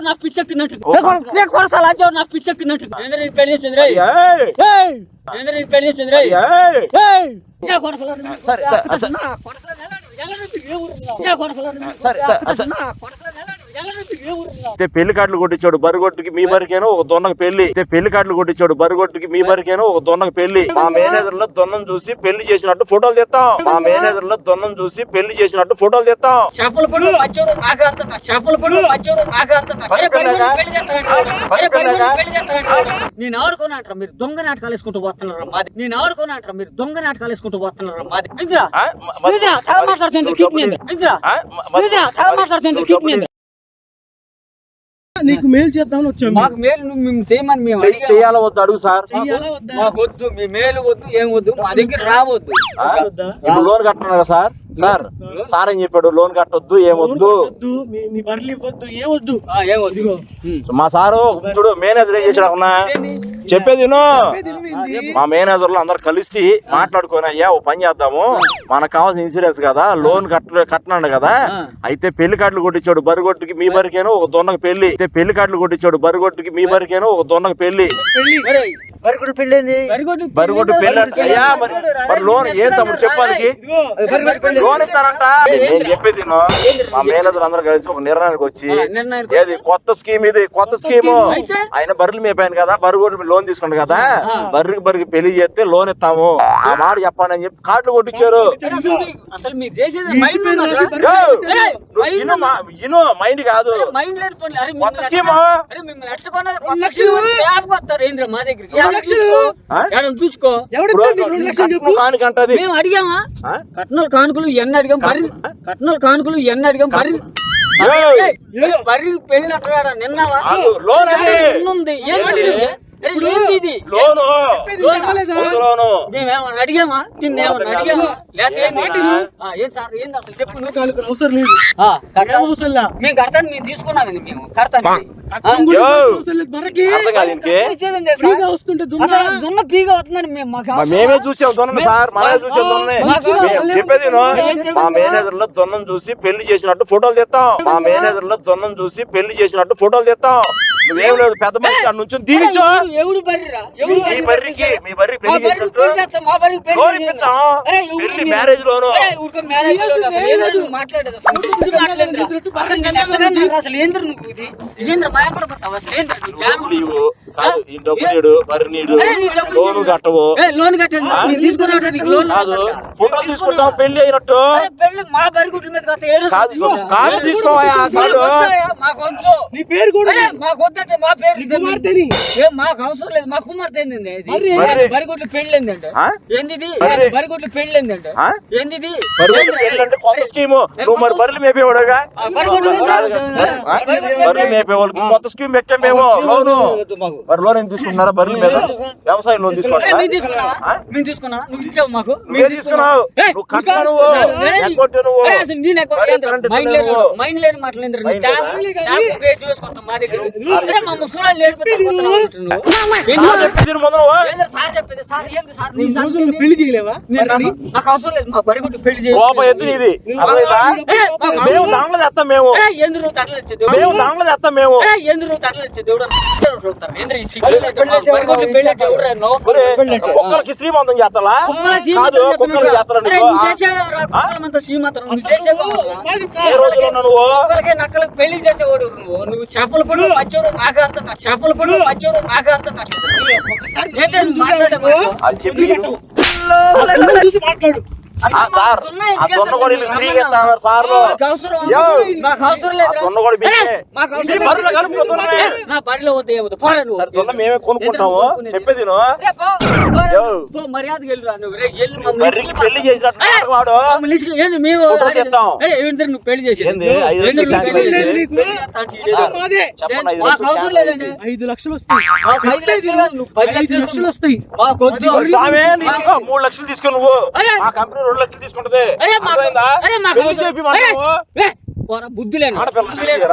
నాకు పిచ్చెక్కినట్టు నాకు పిచ్చెక్కినట్టు ఏంద్రా నేను పెళ్ళి కార్డులు కొట్టించాడు బరిగొట్టుకి మీ బరికేను ఒక దొన్నకు పెళ్ళి. పెళ్ళి కార్డులు కొట్టించాడు బరిగొట్టుకి మీ బరికేను ఒక దొన్నకు పెళ్ళి. మా మేనేజర్లో దొన్నం చూసి పెళ్ళి చేసినట్టు ఫోటోలు తీస్తాం మా మేనేజర్లో దొన్నం చూసి పెళ్ళి చేసినట్టు ఫోటోలు తీస్తాం. నేను ఆడుకోనంటారా మీరు దొంగ నాటకాలు వేసుకుంటూ పోతున్నారు మాది? నేను ఆడుకోనంటారా మీరు దొంగ నాటకాలు వేసుకుంటూ పోతున్నారు మాది? మాట్లాడుతుంది మాట్లాడుతుంది నీకు మేలు చేద్దామని వచ్చాము మాకు మేలు నువ్వు మేము చేయమని మేము చెయ్యి- అడిగాము. చెయ్యాలా వద్దు అడుగు సార్ చెయ్యాలా వద్దా? మాకు వద్దు మీ మేలు వద్దు ఏం వద్దు మా దగ్గర రావద్దు? వద్దా? ఇప్పుడు లోన్ కట్టన్నారు సార్ సార్ సార్ ఏం చెప్పాడు? లోన్ కట్టొద్దు ఏం వద్దు వద్దు మీ- సారు చూడు మేనేజర్ ఏం చేసాడు అన్నా? చెప్పేది. మా మేనేజర్లు అందరు కలిసి మాట్లాడుకొని అయ్యా ఓ పని చేద్దాము. మనకు కావాల్సిన ఇన్సూరెన్స్ కదా లోన్ కట్ట కట్టనండి కదా. అయితే పెళ్ళి కార్డులు కొట్టించాడు బరిగొట్టుకి మీ బరికేను ఒక దొన్నకు పెళ్ళి. అయితే పెళ్ళి కార్డులు కొట్టించాడు బరిగొట్టుకి మీ బరికేను ఒక దొన్నకు పెళ్ళి. పెళ్ళింది బరిగొడ్డు బరిగొట్టు అంటే- అయ్యా మరి లోన్ ఏం తమ్ముడు ఇస్తారంట నేను చెప్పేది. మా మేనేజర్ అందరూ కలిసి ఒక నిర్ణయానికి వచ్చి ఏది కొత్త స్కీమ్ ఇది కొత్త స్కీమ్? ఆయన బర్రెలు మేపాను కదా బర్రె కొట్టి లోన్ తీసుకుంటు కదా బర్రెకి బర్రెకి పెళ్ళి చేస్తే లోన్ ఇస్తాము. ఆ మాట చెప్పండి అని చెప్పి కార్డులు కొట్టించారు. అసలు మీరు చేసేది ఇను మైండ్ కాదు. మైండ్ లేని పనులు. అరే కొత్త స్కీమ్ అరే మిమ్మల్ని ఎట్లా కొన్నారు? కొత్త లక్షలు. స్కీమ్ క్యాబ్కి వస్తారు ఏంద్రా మా దగ్గరికి. లక్షలు. చూసుకో. మేము అడిగామా? కట్నాల కానుకలు ఎన్ని అడిగాం బరి కట్నాల కానుకలు ఎన్ని అడిగాం అంటాడా నిన్నావా? ఆగు, లోన్ అది. ఉంది. ఏంది అడిగామా? నిన్నేమన్నా అడిగామా? ఏం సార్ ఏంది? అసలు? చెప్పు అవసరం లేదు. అవసరం. మేము కడతాను మేము తీసుకున్నామండి కడతాను. చూసాం దొన్న. సార్. మనమే చూసాం చెప్పేది? మా మేనేజర్లో దొన్నం చూసి పెళ్ళి చేసినట్టు ఫోటోలు తీస్తాం. మా మేనేజర్లో దొన్నం చూసి పెళ్ళి చేసినట్టు ఫోటోలు తీస్తాం. నువ్వేం లేదు పెద్ద మనిషి అక్కడ నుంచి దీవించు. ఎవడు- ఎవడు బర్రిరా? ఎవడు మీ బర్రి బర్రికి మీ బర్రి పెళ్ళి చేస్తాం, మా బర్రికి పెళ్ళి మ్యారేజ్ లోను. ఊరికే మ్యారేజ్ లోను? అసలు ఏందిరా నువ్వు మాట్లాడేది అసలు? ఏందిరా నువ్వు ఇది? ఇదేందిరా మాయపడ పడతావా? అసలు ఏందిరా నీ జ్ఞానం? డబ్బులు ఇవ్వు కాదు ఈ డబ్బులు నీడు బర్రి నీడు లోను. కట్టవు. లోన్ కట్టండి నీకు లోన్ కాదు ఫోటోలు తీసుకుంటాం పెళ్ళి అయినట్టు? పెళ్ళి మా మీద కడితే ఏ రోజు కాదు. వద్దయ్యా, మాకు వద్దు. నీ పేరు కూడా వద్దంటే మా పేరు కుమార్తెని. ఏ, మాకు అవసరం లేదు మా కుమార్తె? మరి? బరిగుడ్లు పెళ్ళి ఏందంటే? ఏంది? బరిగుడ్లు పెళ్ళి ఏందంటే? ఏంది కొత్త స్కీమ్ నువ్వు మరి బర్రెలు మేపేవాడుగా? బర్రెలు మేపేవాళ్ళకి కొత్త స్కీమ్ పెట్టాం మేము లోను మరి లోన్ ఎంత తీసుకుంటున్నారా బర్రెల మీద వ్యవసాయ లోన్ తీసుకున్నావా? నువ్వు ఇచ్చావు మాకు తీసుకున్నావు. నువ్వు కట్టా ఇంకా- నువ్వు. అరే, ఎగ్గొట్టు నువ్వు. అరే, అసలు నేను ఎగ్గొట్టు మరి ఏందిరా? కరెంట్ మైండ్ లేని నువ్వు. మైండ్ లేని మాటలు మా దగ్గర. అరే, మా ముసలాళ్ళు ఏడిపితే అనుకుంటున్నావా నువ్వు? సార్ ఎందుకు? చెప్పింది ముందు నువ్వు. ఏందిరా సార్ చెప్పేది? సార్ ఏంది సార్? నీ రెండు సార్ రోజుల్లో ఏంది? పెళ్ళి చేయలేవా? నాకు- అవసరం లేదు. మా బరిగుడ్డు పెళ్ళి చేయి. కోపం ఎత్తు నీది? అర్థమైందా? ఏ, మాకు మేము దాంట్లో చేస్తాం మేము. ఎందుకు నువ్వు తట్టలు ఇచ్చే దేవుడు? మేము దాంట్లో చేస్తాం మేము. ఎందుకు నువ్వు తట్టలు ఇచ్చే దేవుడు? కుక్కలకి శ్రీమంతం చేస్తారా? ఏ రోజులో నువ్వు? నక్కలకి పెళ్ళి చేసేవాడు నువ్వు? నువ్వు చేపల పడు మచ్చోడు నాకు చేపల పడు మచ్చోడు నాకు నువ్వు మాట్లాడే మాట్లాడు. సార్ ఆ దొన్న కూడా వీళ్ళు దొన్న కూడా నా బరిలో వద్దు పోరా నువ్వు. సరే దొన్న మేమే కొనుక్కుంటాము? చెప్పేది నువ్వు. పెళ్ళి చేసినట్టు వాడు. ఏంది? మేము నువ్వు పెళ్ళి చేసి? ఐదు లక్షలు వస్తాయి. నువ్వు పది లక్షలు మూడు లక్షలు తీసుకో నువ్వు. కంపెనీ రెండు లక్షలు తీసుకుంటది. బుద్ధి లేదు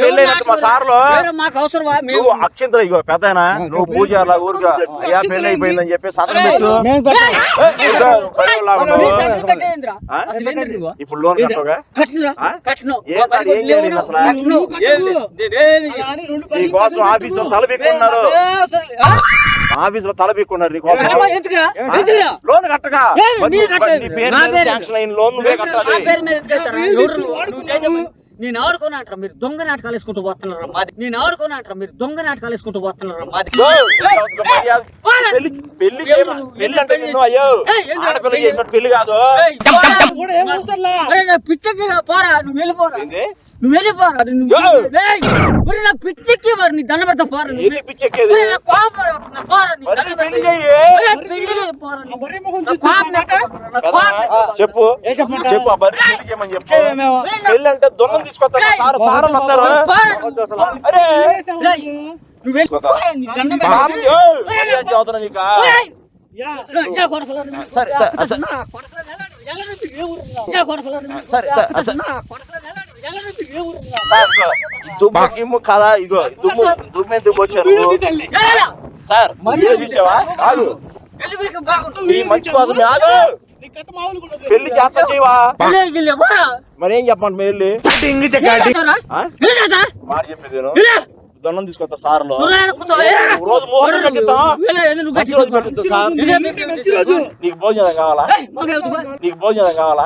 పెళ్ళి మా సార్లు. మాకు అవసరమా? అక్షింతలు ఇగో పెద్ద నువ్వు పూజ అలా ఊరుగా అయ్యా పెళ్ళి అయిపోయిందని చెప్పేసి పెట్టు. ఇప్పుడు లోన్ ఆఫీస్లో తలబెక్కున్నారు ఆఫీస్ లోన్ కట్టగా లోన్ నువ్వే కట్టాలి నేను ఆడుకోని అంటారా మీరు దొంగ నాటకాలు వేసుకుంటూ పోతున్నారా మాది? నేను ఆడుకోని అంటారా మీరు దొంగ నాటకాలు వేసుకుంటూ పోతున్నారా మాది? పెళ్ళి కాదు పిచ్చగా పోరా నువ్వు వెళ్ళిపోరా. నువ్వు వెళ్ళిపోరా నువ్వు నా పిచ్చెక్కి మరి నీ దండ పెడతా పోరా చెప్పు చెప్పు అంటే దొంగ తీసుకొస్తారు సారం సరే సరే సరే సరే దుమ్ము కదా ఇగో దుమ్ము దుమ్ము ఎందుకు వచ్చారు సార్ మరి చూసావా ఆగు నీ మంచి కోసమే ఆగు పెళ్ళి చేత చేయవా మరేం చెప్పండి మీరు మాట చెప్పేది దండం తీసుకొస్తా సార్లు. రోజు నీకు భోజనం కావాలా? నీకు భోజనం కావాలా?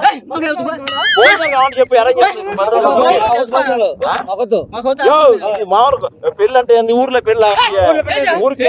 భోజనం కావాలని చెప్పి మామూలు పెళ్ళి? అంటే ఊర్లో పెళ్ళి ఊరికి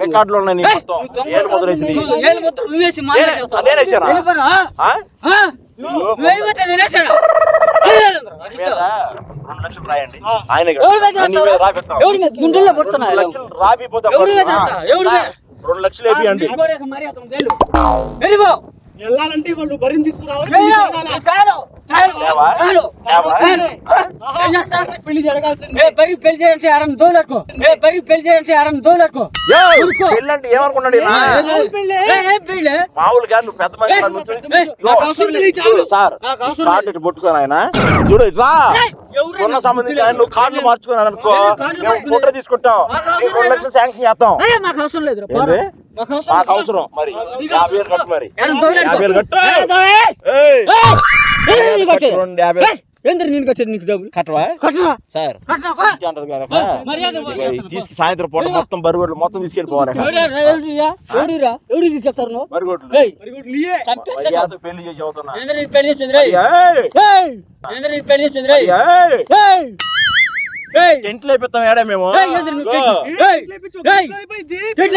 రికార్డులు ఉన్నాయి నువ్వేసి ఆయన గుండెల్లో పడుతున్నా రాబిపోతా రెండు లక్షలు వేయండి వెళ్ళాలంటే వాళ్ళు బరిని తీసుకురావాలి. పెళ్ళి జరగాల్సిందే? బరి పెళ్ళి చేయండి ఆడని దోలకు. ఏ బరి పెళ్ళి చేయండి ఆడని దోలకు. పెళ్ళంటే ఏమనుకున్నాడు పెళ్ళి? మామూలుగా నువ్వు పెద్ద మనిషి సార్ పట్టుకోను ఆయన చూడు రా. కొన్న సంబంధించి ఆయన నువ్వు కార్డులు మార్చుకున్నాను అనుకో. మేము ఫోటో తీసుకుంటాం. రెండు లక్షలు శాంక్షన్ చేస్తాం. మాకు అవసరం లేదు మాకు అవసరం మరి యాభై వేలు కట్టు మరి. యాభై వేలు కట్టు. రెండు యాభై ఏందరు నేను కట్టాను నీకు డబ్బులు? కట్టవా? సార్. కదా తీసుకు సాయంత్రం పూట మొత్తం బరుగోట్లు మొత్తం తీసుకెళ్ళిపోవాలి. ఎవడురా తీసుకెళ్తారు పెళ్ళి పెళ్ళి చేసేది? రా ఏడా మేము? పెళ్ళి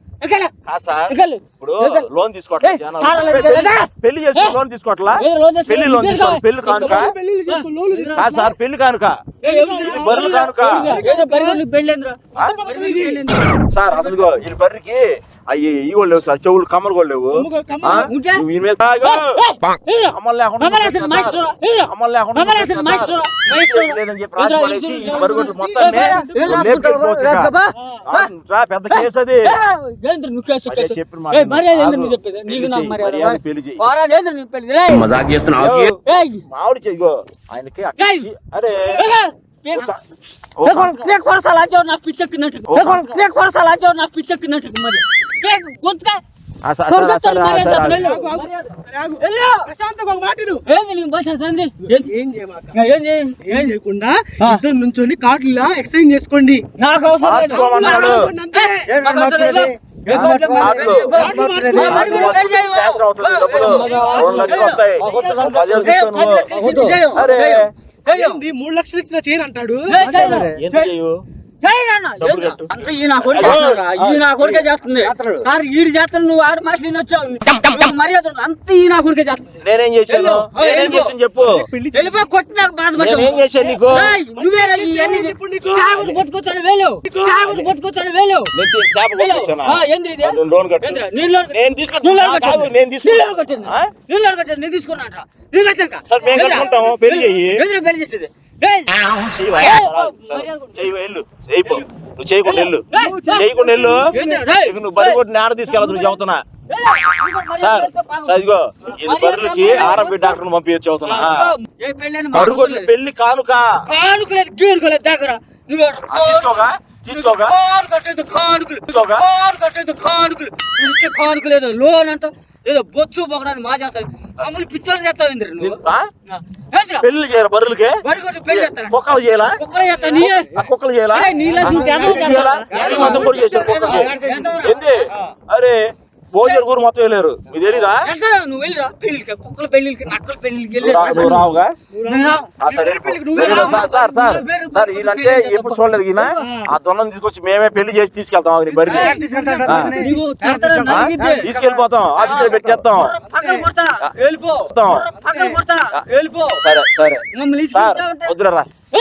ఇప్పుడు? లోన్ పెళ్ళి- చేసి? లోన్ తీసుకోవట్లా పెళ్ళి లోన్ పెళ్ళి కానుక సార్ పెళ్ళి కానుక బర్రెలు కానుక. సార్ అసలు ఈ బర్రెకి అయ్యి ఈ కూడా లేవు సార్ చెవులు కమ్మలు కూడా లేవు లేకుండా లేకుండా లేదని చెప్పి రాసి పడేసి ఈ బరుగుడ్లు రా పెద్ద కేసు అది ఏ చేయకుండా. ఇద్దరు నుంచొని కార్డులా ఎక్స్చేంజ్ చేసుకోండి. నాకు అవసరం మూడు లక్షలు ఇచ్చిన చేయను అంటాడు. అంత ఈ నా కొడుకే. ఈ నా కొడుకే చేస్తుంది కానీ ఈడు చేస్తాను నువ్వు ఆడ మాటలు వినొచ్చావు నీకు మర్యాద. అంత ఈ నా కొడుకే చేస్తుంది నేనేం చేశాను వెళ్ళు. నేనేం వెళ్ళు. చేశాను చెప్పు వెళ్ళిపో కొట్టి నాకు బాధపడ్డావు. నేనేం చేశాను నీకు? కాగుడు వేలు కాగుడు వేలు నేను తీ- తేప కొట్టేశానా? ఆ, ఏంది ఇది? నువ్వు లోన్ కట్టు. ఏందిరా? నీ లోన్ నేను తీసుకున్నా. నీ లోన్ కాదు, కట్టింది. నేను తీసుకున్నా. నీ లోన్ కట్టింది. ఆ? నీ లోన్ కట్టింది. నేను తీసుకున్నానురా. నేను కట్టానుకా? సరే, మేము ఏందిరా? కట్టుకుంటాము. పెళ్ళి చెయ్యి. ఏందిరా పెళ్ళి చేసేది? నువ్వు చేయకుండా వెళ్ళు! చేయకుండా వెళ్ళు నువ్వు బరి కొట్టి ఆడ తీసుకెళ్ళదు నువ్వు చెబుతున్నా సార్ లేదు, పాపం. సార్ ఇదిగో ఇది లేదు. ఆర్ఎంపీ డాక్టర్ పంపించచ్చు చెబుతున్నా లేదు. పెళ్ళి కానుక కానుకలేదు గీనుకోలేదు దగ్గర నువ్వు ఆ, తీసుకోగా తీసుకోగా కానుకలు కానుకలు కానుకలేదు లోన్ అంట ఏదో బొచ్చు పొగడానికి మా చేస్తాను మమ్మల్ని పిచ్చోళ్ళు చేస్తావు ఇంద్ర నువ్వు? పెళ్ళి చేయరా బర్రెలకి? కొట్టి పెళ్ళి చేస్తారా? కుక్కలు చేయాలా? కుక్కలు చేస్తా నీ కుక్కలు చేయాలా? నీళ్ళ చేయాలా? చేశారు అరే భోజనం కూడా మొత్తం వెళ్ళారు. మీకు తెలీదా? నువ్వు వెళ్ళిరా పెళ్ళికి కుక్కల పెళ్ళికి నక్కల పెళ్ళికి వెళ్ళి నువ్వు రా- నువ్వు రావుగా? సరే. సరే. సార్ ఈయనంటే ఎప్పుడు చూడలేదు ఈయన? ఆ. దొన్నం తీసుకొచ్చి మేమే పెళ్ళి చేసి తీసుకెళ్తాం నీ? నరికిద్దే. తీసుకెళ్ళిపోతాం ఆఫీస్లో పెట్టేస్తాం. సరే సరే. సార్ వద్దురా